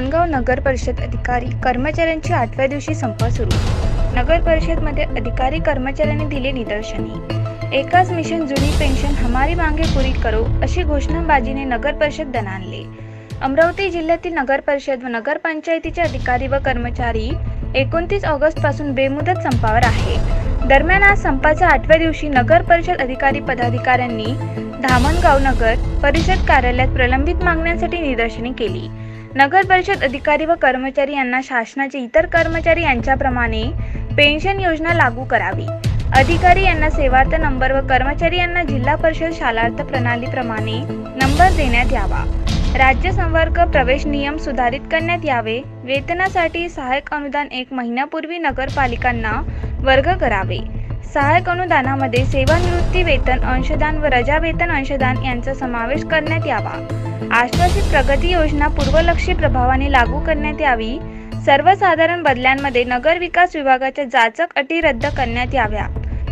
धामणगाव नगर परिषद अधिकारी कर्मचाऱ्यांची आठव्या दिवशी संप सुरू. नगर परिषदमध्ये अधिकारी कर्मचाऱ्यांनी दिले निदर्शने. एकाच मिशन जुनी पेन्शन हमारी मांगे पुरी करो अशी घोषणाबाजीने नगर परिषद दणाणले. अमरावती जिल्ह्यातील नगर परिषद व नगरपंचायतीचे अधिकारी व कर्मचारी एकोणतीस ऑगस्टपासून बेमुदत संपावर आहे. दरम्यान आज संपाच्या आठव्या दिवशी नगर परिषद अधिकारी पदाधिकाऱ्यांनी धामणगाव नगर परिषद कार्यालयात प्रलंबित मागण्यांसाठी निदर्शने केली. नगर परिषद अधिकारी व कर्मचारी यांना शासनाचे इतर कर्मचारी यांच्याप्रमाणे पेन्शन योजना लागू करावी. अधिकारी यांना सेवार्थ नंबर व कर्मचारी यांना जिल्हा परिषद शालार्थ प्रणालीप्रमाणे नंबर देण्यात यावा. राज्य संवर्ग प्रवेश नियम सुधारित करण्यात यावे. वेतनासाठी सहाय्यक अनुदान एक महिन्यापूर्वी नगरपालिकांना वर्ग करावे. सहाय्यक अनुदानामध्ये सेवानिवृत्ती वेतन अंशदान व रजा वेतन अंशदान यांचा समावेश करण्यात यावा. आश्वासित प्रगती योजना पूर्वलक्षी प्रभावाने लागू करण्यात यावी. सर्वसाधारण बदल्यांमध्ये नगर विकास विभागाच्या जाचक अटी रद्द करण्यात याव्या.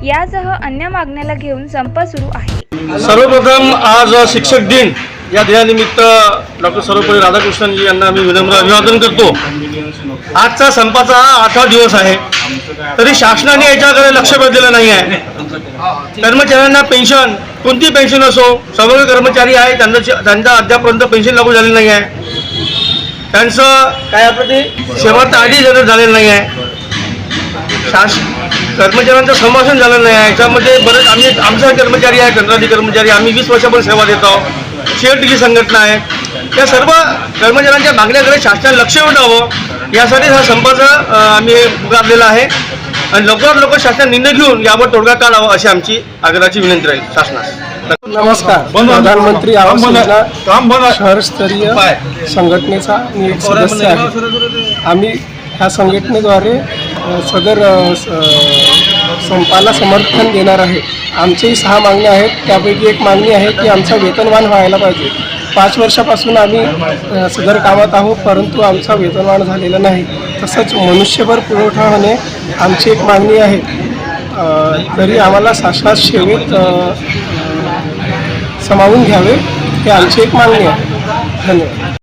यासह अन्य मागण्याला घेऊन संप सुरू आहे. सर्वप्रथम आज शिक्षक दिन. या दिनानिमित्त डॉक्टर सर्वपल्ली राधाकृष्णनजी यांना मी विनम्र अभिवादन करतो. आजचा संपाचा आठवा दिवस आहे. तरी शासनाने याच्याकडे लक्ष वेधलेलं नाही आहे. कर्मचाऱ्यांना पेन्शन कोणती पेन्शन असो सर्व कर्मचारी आहे त्यांना त्यांचा अद्यापर्यंत पेन्शन लागू झालेलं नाही आहे. त्यांचं काय आपलं ते तर आधी झालेलं नाही आहे. शास कर्मचाऱ्यांचं संभाषण झालं नाही आहे. याच्यामध्ये बरेच आम्ही आमचा कर्मचारी आहे कंत्राटी कर्मचारी. आम्ही वीस वर्षापर्यंत सेवा देतो शेअर संघटना आहे या सर्व कर्मचाऱ्यांच्या मागण्याकडे शासनाने लक्ष वेधावं यासाठी हा संपाचा आम्ही पुकारलेला आहे. आणि लवकरात लवकर शासन निर्णय घेऊन यावर तोडगा काढावा अशी आमची आग्रहाची विनंती राहील शासनास. नमस्कार. प्रधानमंत्री आवास योजना शहरस्तरीय संघटनेचा मी एक सदस्य आहे. आम्ही ह्या संघटनेद्वारे सदर संपाला समर्थन देणार आहे. आमच्याही सहा मागण्या आहेत. त्यापैकी एक मागणी आहे की आमचं वेतनवान व्हायला पाहिजे. पाच वर्षापासून आम्ही सदर कामात आहोत परंतु आमचा वेतनवान झालेला नाही. तसंच मनुष्यबळ पुरवठा होणे आमची एक मागणी आहे. तरी आम्हाला शासनात सेवेत सामावून घ्यावे हे आमची एक मागणी आहे. धन्यवाद.